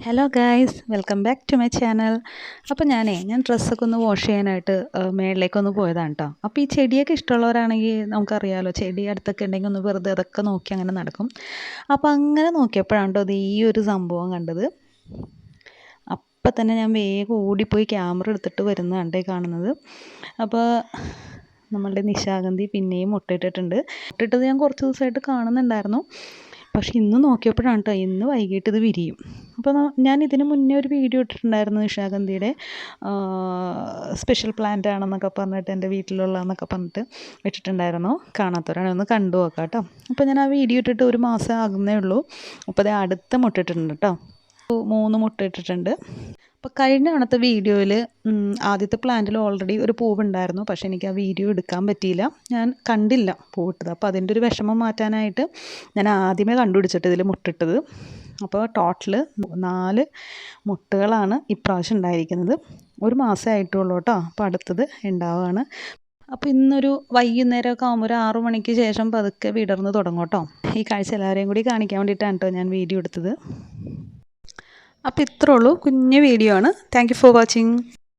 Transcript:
Hello guys welcome back to my channel അപ്പോൾ ഞാനേ ഞാൻ ഡ്രസ്സൊക്കെ ഒന്ന് വാഷ് ചെയ്യാനായിട്ട് മേളിലേക്കൊന്ന് പോയതാണ് കേട്ടോ അപ്പോൾ ഈ ചെടിയൊക്കെ ഇഷ്ടമുള്ളവരാണെങ്കിൽ നമുക്കറിയാമല്ലോ ചെടി അടുത്തൊക്കെ ഉണ്ടെങ്കിൽ ഒന്ന് വെറുതെ അതൊക്കെ നോക്കി അങ്ങനെ നടക്കും. അപ്പോൾ അങ്ങനെ നോക്കിയപ്പോഴാണ് കേട്ടോ അത് ഈ ഒരു സംഭവം കണ്ടത്. അപ്പം തന്നെ ഞാൻ വേഗം ഓടിപ്പോയി ക്യാമറ എടുത്തിട്ട് വരുന്നതാണ് ഈ കാണുന്നത്. അപ്പോൾ നമ്മളുടെ നിശാഗന്ധി പിന്നെയും മുട്ടയിട്ടിട്ടുണ്ട്. മുട്ടയിട്ടത് ഞാൻ കുറച്ച് ദിവസമായിട്ട് കാണുന്നുണ്ടായിരുന്നു. പക്ഷെ ഇന്ന് നോക്കിയപ്പോഴാണ് കേട്ടോ ഇന്ന് വൈകിട്ട് ഇത് വിരിയും. അപ്പോൾ ഞാൻ ഇതിന് മുന്നേ ഒരു വീഡിയോ ഇട്ടിട്ടുണ്ടായിരുന്നു നിഷാഗന്ധിയുടെ സ്പെഷ്യൽ പ്ലാന്റ് ആണെന്നൊക്കെ പറഞ്ഞിട്ട് എന്റെ വീട്ടിലുള്ളതെന്നൊക്കെ പറഞ്ഞിട്ട് ഇട്ടിട്ടുണ്ടായിരുന്നു കാണാത്തവരാണെങ്കിൽ ഒന്ന് കണ്ടു നോക്കാം കേട്ടോ അപ്പോൾ ഞാൻ ആ വീഡിയോ ഇട്ടിട്ട് ഒരു മാസം ആകുന്നേ ഉള്ളൂ. അപ്പോൾ അത് അടുത്ത മുട്ടിട്ടുണ്ട് കേട്ടോ മൂന്ന് മുട്ട ഇട്ടിട്ടുണ്ട്. അപ്പോൾ കഴിഞ്ഞ തവണത്തെ വീഡിയോയിൽ ആദ്യത്തെ പ്ലാന്റിൽ ഓൾറെഡി ഒരു പൂവുണ്ടായിരുന്നു. പക്ഷേ എനിക്ക് ആ വീഡിയോ എടുക്കാൻ പറ്റിയില്ല. ഞാൻ കണ്ടില്ല പൂവിട്ടത്. അപ്പോൾ അതിന്റെ ഒരു വിഷമം മാറ്റാനായിട്ട് ഞാൻ ആദ്യമേ കണ്ടുപിടിച്ചിട്ട് ഇതിൽ മുട്ടിട്ടത്. അപ്പോൾ ടോട്ടൽ നാല് മുട്ടുകളാണ് ഇപ്രാവശ്യം ഉണ്ടായിരിക്കുന്നത്. ഒരു മാസമേ ആയിട്ടുള്ളൂ കേട്ടോ. അപ്പോൾ അടുത്തത് ഉണ്ടാവുകയാണ് അപ്പോൾ ഇന്നൊരു വൈകുന്നേരമൊക്കെ ആകുമ്പോൾ ഒരു ആറു മണിക്ക് ശേഷം പതുക്കെ വിടർന്ന് തുടങ്ങും കേട്ടോ. ഈ കാഴ്ച എല്ലാവരെയും കൂടി കാണിക്കാൻ വേണ്ടിയിട്ടാണ് കേട്ടോ ഞാൻ വീഡിയോ എടുത്തത്. അപ്പോൾ ഇത്രേ ഉള്ളൂ. കുഞ്ഞു വീഡിയോ ആണ്. Thank for watching